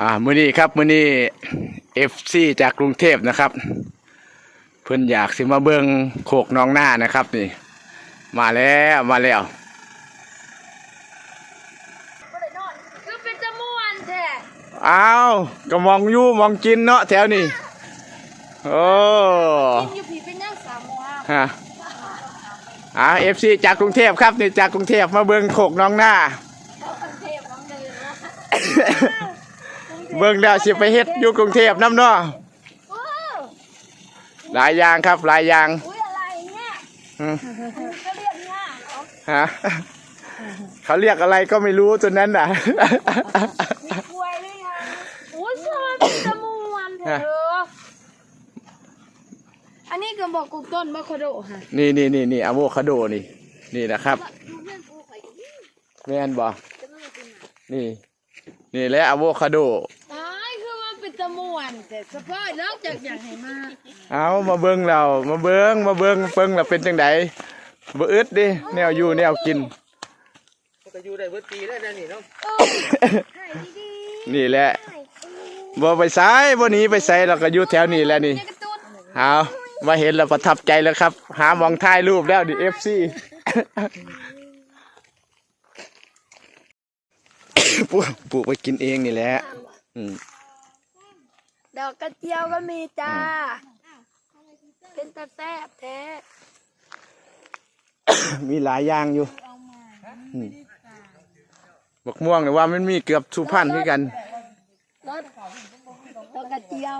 อ่ามื้อนี้ครับมื้อนี้ FC จากกรุงเทพนะครับ เพิ่นอยากสิมาเบิ่งโคกน้องหน้านะครับนี่ มาแล้วมาแล้วคือเป็นจม่วนแท้อ้าวก็มองอยู่มองกินเนาะแถวนี้โอ้กินอยู่ผีเป็นย่างสามโมงฮะอ่า FC จากกรุงเทพครับนี่จากกรุงเทพมาเบิ่งโคกน้องหน้าเทพน้องเดินนะ เบิ่งแล้วสิไปเฮ็ดอยู่กรุงเทพนํเนาะโอ้หลายอย่างครับหลายอย่างอุ้ยอะไรเนี่ยอืมก็เรียกง่ายเหรอฮะเขาเรียกอะไรก็ไม่รู้ตัวนั้นน่ะ มีกล้วยด้วยไงโอ้ยชอบเป็นจม่วนแท้เด้ออันนี้ก็บอกกุกต้นมะคโดค่ะนี่นี่นี่นี่อะโวคาโดนี่ นี่นะครับลูกเพื่อนกูข่อยก็นี่แม่นบ่จะไม่มากินหนานี่ นี่แหละอะโวคาโดตายคือ มันเป็นจม่วนแต่เฉพาะนอกจากอย่างไหนมาเอามาเบิ่งเรามาเบิ่งมาเบิ่งเบิ่งแล้วเป็นจังไดบ่อึดดิแนวอยู่แนวกินมันก็อยู่ได้เบิดปีได้แล้วนี่เนาะเออถ่ายดีนี่แหละๆถ่ายเออบ่ไปไสบ่หนีไปไสเราก็อยู่แถวนี้แหละนี่เนี่ยกระตุ้นเอามาเห็นแล้วประทับใจแล้วครับ หาหมองถ่ายรูปแล้วดิ FC ปลูกปลูกไปกินเองนี่แหละ อืม ดอกกระเจียวก็มีจ้า เป็นตาแซ่บแท้ มีหลายอย่างอยู่อืมบักม่วงเนี่ยว่ามันมีเกือบสุพรรณคือกัน รสดอกกระเจียว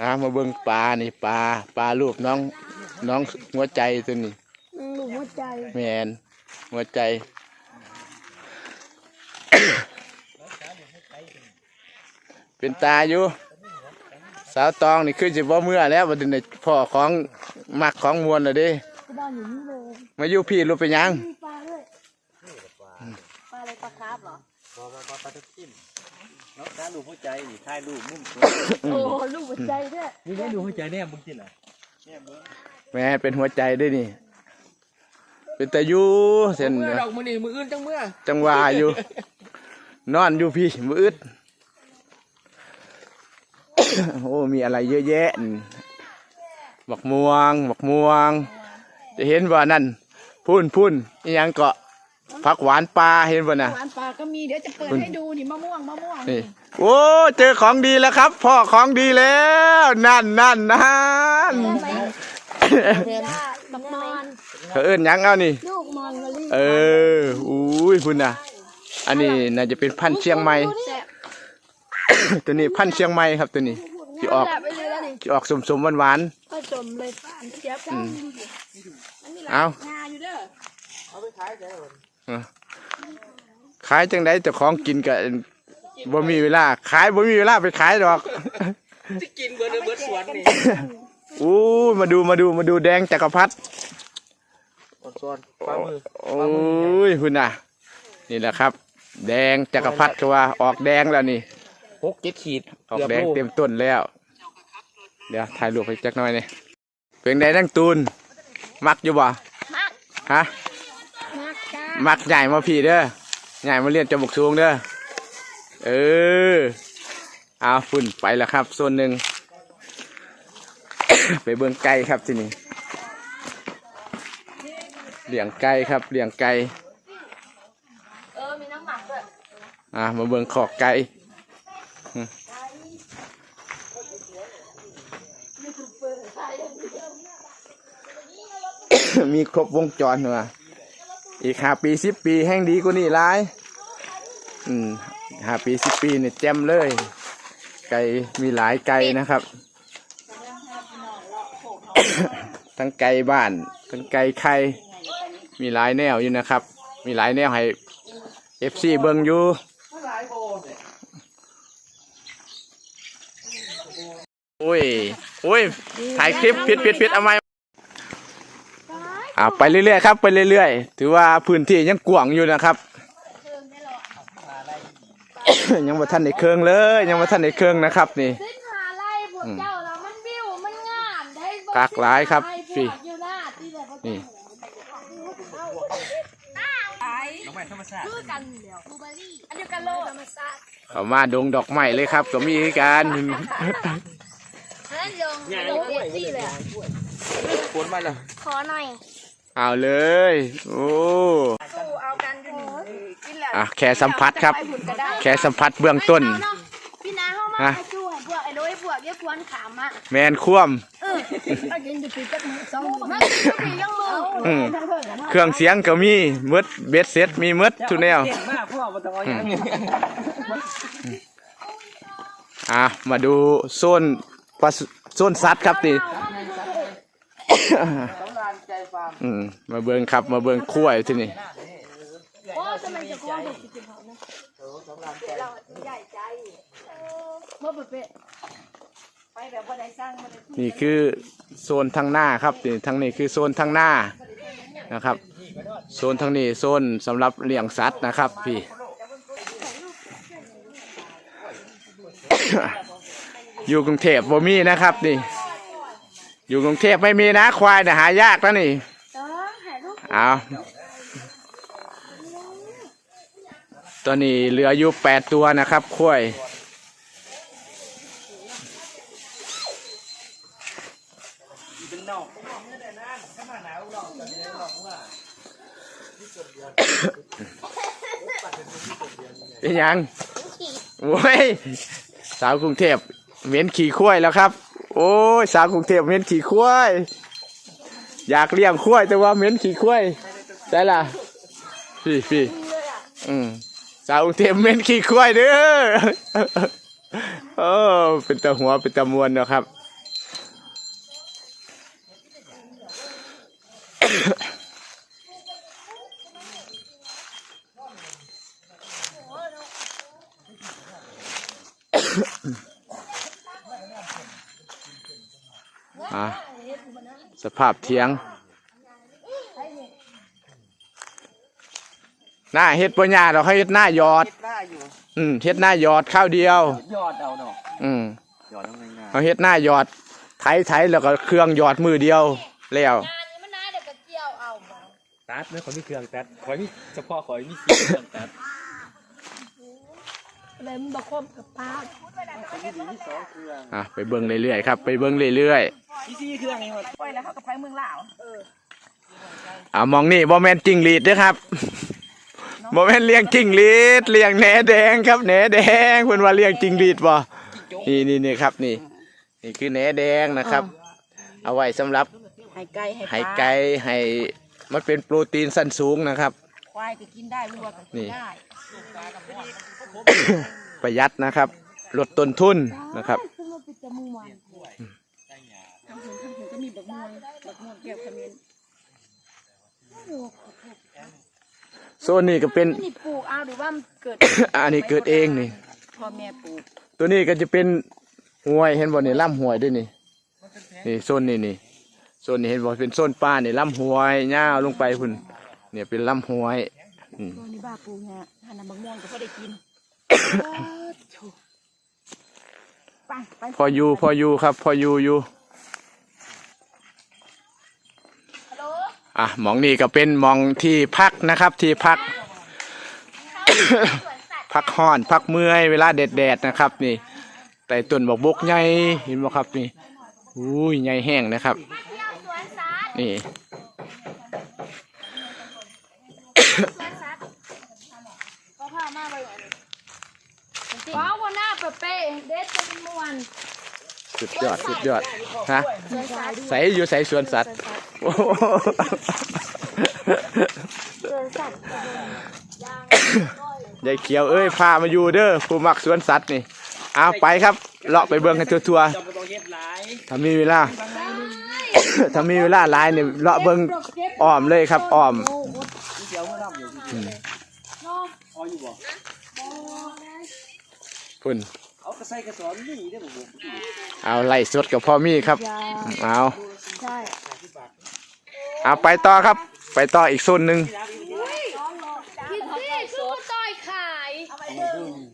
อ่ามาเบิ่งปลานี่ปลาปลาลูกน้องน้องหัวใจตัวนี้ อืมหนูหัวใจ แมนหัวใจ เป็นตาอยู่ สาวตองนี่คือจะบ่เมื่อแล้วบัดนี้พ่อของมักของมวลเลยเด้ที่บ้านอยู่นี่เลยมาอยู่พี่รู้ไปยังมีปลาด้วยปลาอะไรปลาคราฟเหรอพอพอพอปลาทับทิมเนาะด้านลูกหัวใจนี่ถ่ายรูปมุมตัวโอ้ลูกหัวใจด้วยนี่ได้ดูหัวใจเนี่ยมึงกินอะแม่เป็นหัวใจด้วยนี่ เป็นตาอยู่เส้นเมื่อดอกมือนี่มืออื่นจังเมื่อจังหวะอยู่ นอนอยู่พี่มืออึด โอ้มีอะไรเยอะแยะนี่บักม่วงบักม่วง จะเห็นว่านั่นพุ่นพุ่นอีหยังเกาะผักหวานปลาเห็นบ่น่ะหวานปลาก็มีเดี๋ยวจะเปิดให้ดูนี่มะม่วงมะม่วงนี่โอ้เจอของดีแล้วครับ พ่อของดีแล้ว นั่นนั่นนั่นจ้าบักมอนเขาเอิ้นหยังเอานี่ลูกมอนมะลิเอออุ้ยพุ่นน่ะ อันนี้น่าจะเป็นพันธุ์เชียงใหม่แซ่บ ตัวนี้พันธุ์เชียงใหม่ครับตัวนี้ที่ออกแซ่บไปเลยแล้วนี่ที่ออกสมๆหวานผสมเลยฝานเจี๊ยบจ้าๆเอางาอยู่เด้อเอาไปขายได้หมดขายจังไดเจ้าของกินก็บ่มีเวลา ขายบ่มีเวลาไปขายดอกจะกินเบิร์ดเบิร์ดสวนนี่อู้มาดูมาดูมาดูแดงจักรพรรดิอ่อนซ้อนปลามือโอ้ยพุ่นน่ะ นี่แหละครับ แดงจักรพรรดิก็ว่าออกแดงแล้วนี่ หกเจ็ดขีดออกแดงเต็มต้นแล้ว เดี๋ยวถ่ายรูปให้จักหน่อยนี่เป็นไดนั่งตูน มักอยู่บ่มักฮะมักจ้ามักใหญ่มาพี่เด้อใหญ่มาเรียนจมูกสูงเด้อเออเอาฝุ่นไปแล้วครับส่วนหนึ่งไปเบิ่งไก่ครับที่นี่เลี้ยงไก่ครับเลี้ยงไก่เออมีน้ำหมักด้วยอ่ามาเบิ่งขอกไก่ มีครบวงจรเหรออีกห้าปีสิบปีแห่งดีกว่านี้หลายอืมห้าปีสิบปีเนี่ยแจ่มเลย ไก่มีหลายไก่นะครับ ทั้งไก่บ้าน ทั้งไก่ไข่มีหลายแนวอยู่นะครับ มีหลายแนวให้เอฟซีเบิ่งอยู่โอ้ยโอ้ยถ่ายคลิปผิดผิดผิดเอาไหม อ่าไปเรื่อยๆครับไปเรื่อยๆ ถือว่าพื้นที่ยังกว้างอยู่นะครับ ยังมาท่านในเครื่องเลย ยังมาท่านในเครื่องนะครับนี่ขึ้นหาไล่พวกเจ้าแล้วมันวิวมันงามได้กากหลายครับไอ้พวพี่กอยู่หน้าที่แบบนี่ไอ้น้องใหม่ธรรมชาติคือกันเดียวบลูเบอร์รี่อันเดียวกันโลธรรมชาติเขามาดงดอกไม้เลยครับ ก็มีการ นั่นลงลงเอฟซีเลยอะฝนมาแล้วขอหน่อย เอาเลย โอ้สู้เอากันอยู่นี่กินแล้วอะแค่สัมผัสครับไปหุ่นก็ได้แค่สัมผัสเบื้องต้น พี่นาเข้ามาฮะให้ช่วยพวกไอ้น้อยพวกเรียกพวนขามอะแมนคว่เออเอากินดิปีจักมือสองมือมันปียังมือำอืมเครื่องเสียงก็มีหมืดเบ็ดเซ็ตมีหมืดทุกแนวเก่งมากพ่อมาต้องเอาอย่างนี้อะมาดูโซนปลาสโซนสัตว์ครับนี่ อืมมาเบิ่งครับมาเบิ่งขั้วที่นี่โอ้ทำไมจะกลัวเด็กจิ๋วเขานะเราใหญ่ใจเมื่อเป๊ะไปแบบว่าได้สร้างนี่คือโซนทางหน้าครับนี่ทางนี้คือโซนทางหน้านะครับ โซนทางนี้โซนสำหรับเลี้ยงสัตว์นะครับ พี่อยู่กรุงเทพบ่มีนะครับ นี่ อยู่กรุงเทพไม่มีนะควายนะหายากนะนี่ เอาตอนนี้เหลืออยู่แปดตัวนะครับควายเป็นนอกถ้องจะได้ลองว่าเป็นหยังโอ้ยสาวกรุงเทพเหม็นขี่ควายแล้วครับ โอ้ยสาวกรุงเทพเหม็นขี่ควาย อยากเลี้ยงควายแต่ว่าเหม็นขี่ควายได้ล่ะพี่พี่อืมสาวกรุงเทเหม็นขี่ควายเด้อโอ้เป็นตะหัวเป็นตะมวนเนาะครับอะ สภาพเทียง หน้าเฮ็ดปัญญาเราให้เฮ็ดหน้าหยอดเก็บหน้าอยู่อืมเฮ็ดหน้าหยอดข้าวเดียว ยอดเอาเนาะอืมยอดเอาง่ายเขาเฮ็ดหน้าหยอดไถไถแล้วก็เครื่องหยอดมือเดียวแล้ว งานนี้มันน่าเดี๋ยวก็เกี่ยวเอามาๆตัดเนื้อขอยมีเครื่องตัดขอยมีเฉพาะขอยมีเครื่องตัดเลยมันบอกคบกับป้ามีดีมีสองเครื่อง อะไปเบิ่งเรื่อยๆครับ ไปเบิ่งเรื่อย มีสี่เครื่องนี่หมดไปแล้วเขากับไปเมืองลาวๆอะมองนี่บ่แม่นจิ้งหรีดเด้อครับบ่แม่นเลี้ยงจิ้งหรีดเลี้ยงแหนแดงครับแหนแดงเพิ่นว่าเลี้ยงจิ้งหรีดบ่นี่นี่นี่ครับนี่ นี่คือแหนแดงนะครับ เอาไว้สำหรับให้ไก่ให้ให้ไก่ให้มันเป็นโปรตีนสั้นสูงนะครับควายก็กินได้วัวก็กินี่นได้ประหยัดนะครับ ลดต้นทุนนะครับางหุ่นทางหุ่นก็มีบักม่วงบักม่วงแก้วขมิ้นโซนนี้ก็เป็น นี่ปลูกเอาหรือว่ามันเกิด อันนี้เกิดเองนี่ พ่อแม่ปลูกตัวนี้ก็จะเป็นห้วยเห็นบ่นี่ล่ำห้วยด้วยนี่ นี่โซนนี่นี่โซนนี้เห็นบ่เป็นโซนป่านี่ล่ำห้วยยาวลงไปพุ่นเนี่ยเป็นล่ำห้วยอืมตัวนี้บ้าปลูกเนี่ยทานน้ำบักม่วงก็พอได้กินไปไป พออยู่พออยู่ครับ พออยู่อยู่ ฮัลโหล อะหมองนี่ก็เป็นหมองที่พักนะครับที่พัก พักห้อนพักเมื่อยเวลาแดดๆนะครับ นี่ไต่ต้นบอกบกใหญ่เห็นบ่ครับนี่อุ้ยใหญ่แห้งนะครับเที่ยวสวนสัตว์นี่สวนสัตว์เขาพามาไปอันนี้ว้าววันหน้าเปเป้เด็ดเป็นมวนสุดยอดสุดยอดฮะสวนสัตว์ใส่อยู่ใส่สวนสัตว์ โอ้โหยายเขียวเอ้ยพามาอยู่เด้อผู้มักสวนสัตว์นี่เอาไปครับเลาะไปเบิ่งกันทัวจำต้องเฮ็ดหลายๆถ้ามีเวลา ถ้ามีเวลาหลายเนี่ยเลาะเบิ่งอ้อมเลยครับอ้อม เดียวเมื่อทำอยู่ที่อ๋ออยู่บ่พุ่นเอากระใส่กระสอบนี่ได้บ่บ่เอาไล่สดกับพ่อมี่ครับ เอาใช่ เอาไปต่อครับ ไปต่ออีกโซนหนึ่งพี่พี่คือมาต่อยขาย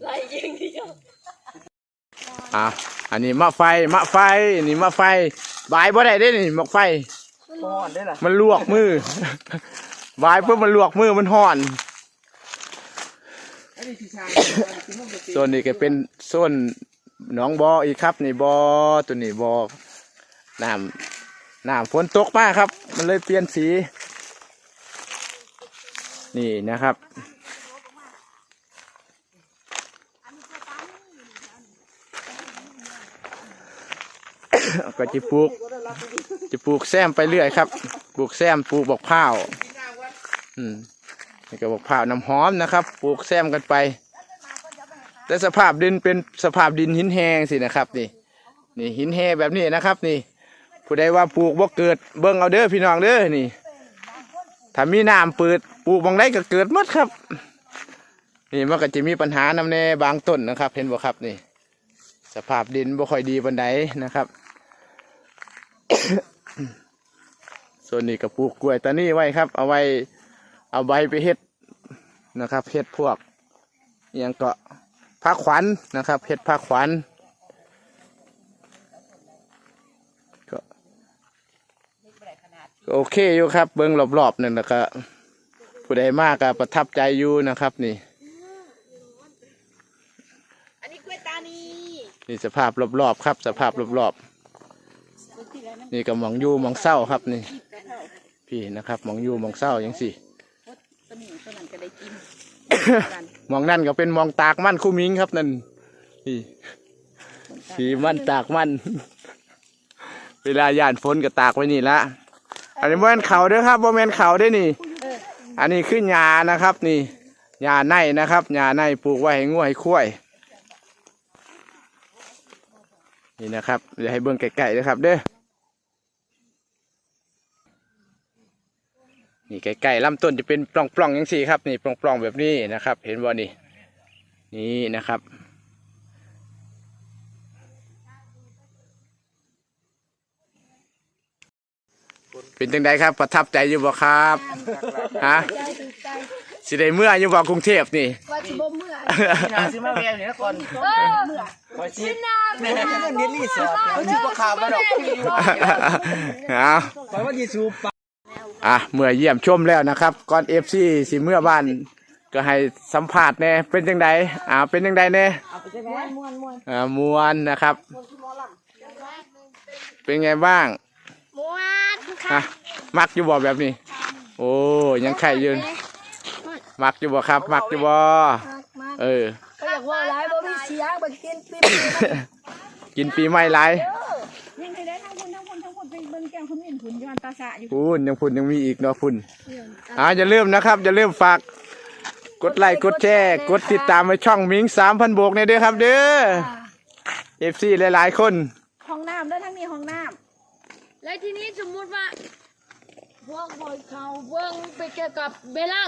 ไรยิงเดียวอะอันนี้มะไฟมะไฟอันนี้มะไฟบายบ่ได้เด้นี่มะไฟฮ้อนได้ล่ะมันลวกมือบายเพื่อมันลวกมือมันห่อนโซนนี้ก็เป็นโซนหนองบออีกครับนี่บอตัวนี้บอน้ำ น้ำฝนตกมากครับ มันเลยเปลี่ยนสี นี่นะครับ ก็จะปลูก จะปลูกแซมไปเรื่อยครับ ปลูกแซมปลูกบอกข้าว อืมนี่ก็บอกข้าวน้ำหอมนะครับ ปลูกแซมกันไป แต่สภาพดินเป็นสภาพดินหินแห้งสินะครับ นี่ นี่หินแห้งแบบนี้นะครับ นี่ ผู้ใดว่าปลูกบ่เกิดเบิ่งเอาเด้อพี่น้องเด้อนี่ถ้ามีน้ำเปิดปลูกบางไดก็เกิดหมดครับ นี่มันก็จะมีปัญหานำแน่บางต้นนะครับ เห็นบ่ครับนี่ สภาพดินบ่ค่อยดีปานใดนะครับ ส่วนนี้ก็ปลูกกล้วยตานี่ไว้ครับ เอาไว้เอาใบไปเฮ็ดนะครับเฮ็ดพวกยังก็ผ้าขวัญนะครับเฮ็ดผ้าขวัญ ก็โอเคอยู่ครับ เบิ้งรอบๆนั่นนะครับผู้ใดมากก็ประทับใจอยู่นะครับ นี่ อันนี้กล้วยตานีนี่สภาพรอบๆครับ สภาพรอบๆนี่ก็หมองอยู่หมองเศร้าครับนี่ พี่นะครับหมองอยู่หมองเศร้าอย่างสี่ตัวนี้ตัวนั้นก็ได้กินหมองนั่นก็เป็นหมองตากมันคู่มิงครับนั่นนี่ สีมันตากมัน เวลาย่านฝนก็ตากไว้นี่ละอันนี้โมเมนเขาเด้อครับโมเมนเขาเด้นี่ อันนี้ขึ้นหญ้านะครับ นี่หญ้าในนะครับหญ้าในปลูกไว้ให้งัวให้ควายนี่นะครับเดี๋ยวให้เบิ่งไก่ๆนะครับ เด้อนี่ไก่ๆลำต้นจะเป็นปล่องๆอย่างสี่ครับ นี่ปล่องๆแบบนี้นะครับ เห็นบ่นี่นี่นะครับ เป็นจังไดครับ ประทับใจอยู่บ่ครับฮะใจดีใจสิได้เมื่ออยู่บ่กรุงเทพนี่ว่าสิบ่เมื่อหาซื้อมาแววนี่นะก่อนเออเมื่อคอยชิดแม่เงินเดือนรีสอร์ทเขาชิดบ่ข่าวมาดอกเอาคอยว่าสิสูบปะอะเมื่อเยี่ยมชมแล้วนะครับ ก่อนเอฟซีสิเมื่อบ้านก็ให้สัมภาษณ์แน่เป็นจังไดอ่าเป็นจังไดแน่ม้วนม้วนม้วนอ่ามวนนะครับ เป็นไงบ้างม้วน ฮะมักอยู่บ่แบบนี้ โอ้ยังไข่ยืนมักอยู่บ่ครับมักอยู่บ่มากมากเออ ก็อยากว่าหลายบ่มีเสียงบ่กินปิ๊บกินปีใหม่ไรยังไงได้ทั้งคนทั้งคนทั้งคนเป็นเบิ้งแกงคนอื่นผุนย้อนตาสะอยู่พุ่นยังพุ่นยังมีอีกเนาะพุ่นอ่าอย่าลืมนะครับอย่าลืมฝากกดไลค์กดแชร์กดติดตามไปช่องมิงสามพันบวกในเด้อครับเด้อเอฟซีหลายๆคน ห้องน้ำด้วยทั้งนี้ห้องน้ และทีนี้สมมุติว่าพวกบอยเขาเบิ่งไปเกี่ยวกับเบลล่า